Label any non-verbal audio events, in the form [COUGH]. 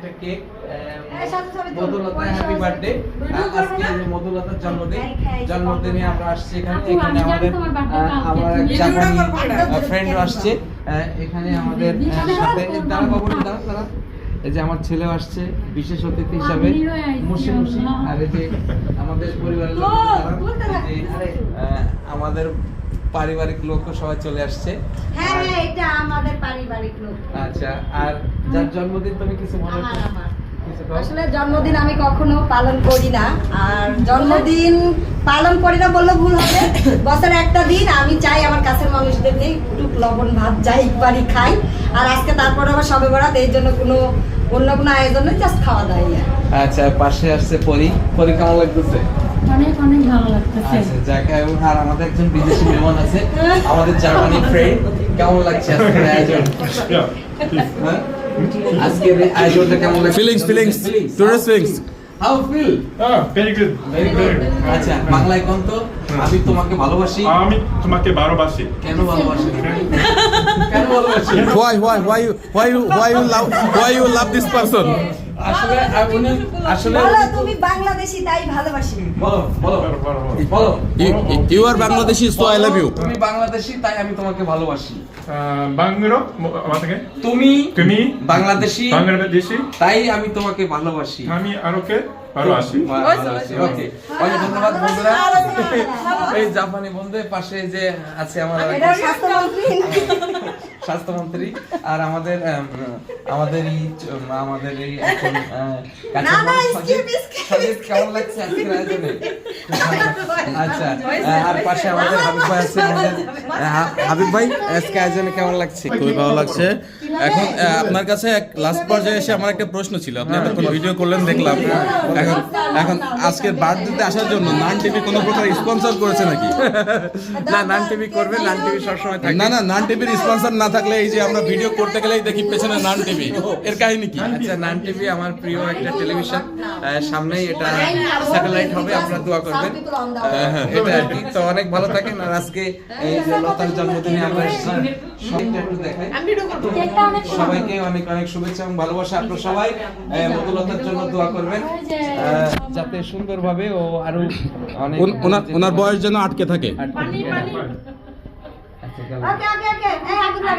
একটা কেক সাথে মধুলতা happy birthday আজকে মধুলতার জন্মদিন। জন্মদিনে আমরা আসছি এখানে। এখানে আমাদের। আমার এক জাপানি? ফ্রেন্ড আসছে। এখানে আমাদের সাথে দাঁড়া বাবু দাঁড়া দাঁড়া এই যে আমার ছেলে আসছে বিশেষ অতিথি হিসাবে। মুসি মুসি আর এই যে আমাদের পরিবারের আমাদের পারিবারিক লোক সবাই চলে আসছে। হ্যাঁ হ্যাঁ এটা আমাদের পারিবারিক লোক। আচ্ছা আর যার জন্মদিন তুমি কিছু মনে? আসলে জন্মদিন আমি কখনো পালন করি না আর জন্মদিন পালন করি না বললে ভুল হবে। বছরে একটা দিন আমি চাই আমার কাছের মানুষদের নিয়ে একটু লবণ ভাত যাই একবারই খাই আর আজকে তারপরে আবার সবে বরাত এই জন্য কোনো অন্য কোনো আয়োজন নেই জাস্ট খাওয়া দাওয়া আচ্ছা পাশে আসছে পরি। পরি কেমন লাগতেছে? অনেক অনেক ভালো লাগতেছে। আচ্ছা যাকে আর আমাদের একজন বিদেশি মেহমান আছে। আমাদের জার্মানি ফ্রেন্ড কেমন লাগছে আজকের আয়োজন? হ্যাঁ? আজকের আয়োজনটা কেমন লাগছে? Feelings, feelings. Tourist feelings. How feel very very good আচ্ছা বাংলায় কোন তো? আমি তোমাকে ভালোবাসি। আমি তোমাকে ভালোবাসি। কেন ভালোবাসি? কেন ভালোবাসি Why, why, why you, why you, why you love, why you love this person? আসলে উনি আসলে বলো তুমি বাংলাদেশি তাই ভালোবাসি। বলো বলো বলো, বলো, বলো। বলো You, you are Bangladeshi, so I love you. তুমি বাংলাদেশি তাই আমি তোমাকে ভালোবাসি। বাংলো আমাকে তুমি তুমি? বাংলাদেশি বাংলাদেশি? তাই আমি তোমাকে ভালোবাসি। আমি আরোকে ভালোবাসি ভালোবাসি ওকে। অনেক ধন্যবাদ বন্ধুরা। এই জাপানি বন্ধুদের পাশে যে আছে আমার স্বাস্থ্যমন্ত্রী আর আমাদের আম, আমাদের এই আমাদের এই [LAUGHS] এখন না, না, কেমন লাগছে আজকের আয়োজনে? আচ্ছা আর পাশে আমাদের হাবিব ভাই আছে আমাদের হাবিব ভাই আজকে আয়োজনে কেমন লাগছে? খুবই ভালো লাগছে। এখন আপনার কাছে এক লাস্ট পর্যায়ে এসে আমার একটা প্রশ্ন ছিল। আপনি এতক্ষণ ভিডিও করলেন দেখলাম। এখন এখন আজকের বার্থডেতে আসার জন্য নান টিভি কোনো প্রকার স্পন্সর করেছে নাকি? না নান টিভি করবে নান টিভি সবসময় না না নান টিভির স্পন্সর না থাকলে এই যে আমরা ভিডিও করতে গেলেই দেখি পেছনে নান টিভি। এর কাহিনী কি? আচ্ছা নান টিভি আমার প্রিয় একটা টেলিভিশন। সামনেই এটা স্যাটেলাইট হবে আপনারা দোয়া করবেন। হ্যাঁ। এটা আর কি। তো অনেক ভালো থাকেন আর আজকে এই যে লতার জন্মদিনে আমরা এসেছি সবাইকে অনেক অনেক শুভেচ্ছা এবং ভালোবাসা। আপনারা সবাই আহ, মধুলতার জন্য দোয়া করবেন। আহ, যাতে সুন্দরভাবে ও আরও অনেক ওনার ওনার বয়স যেন আটকে থাকে। আচ্ছা,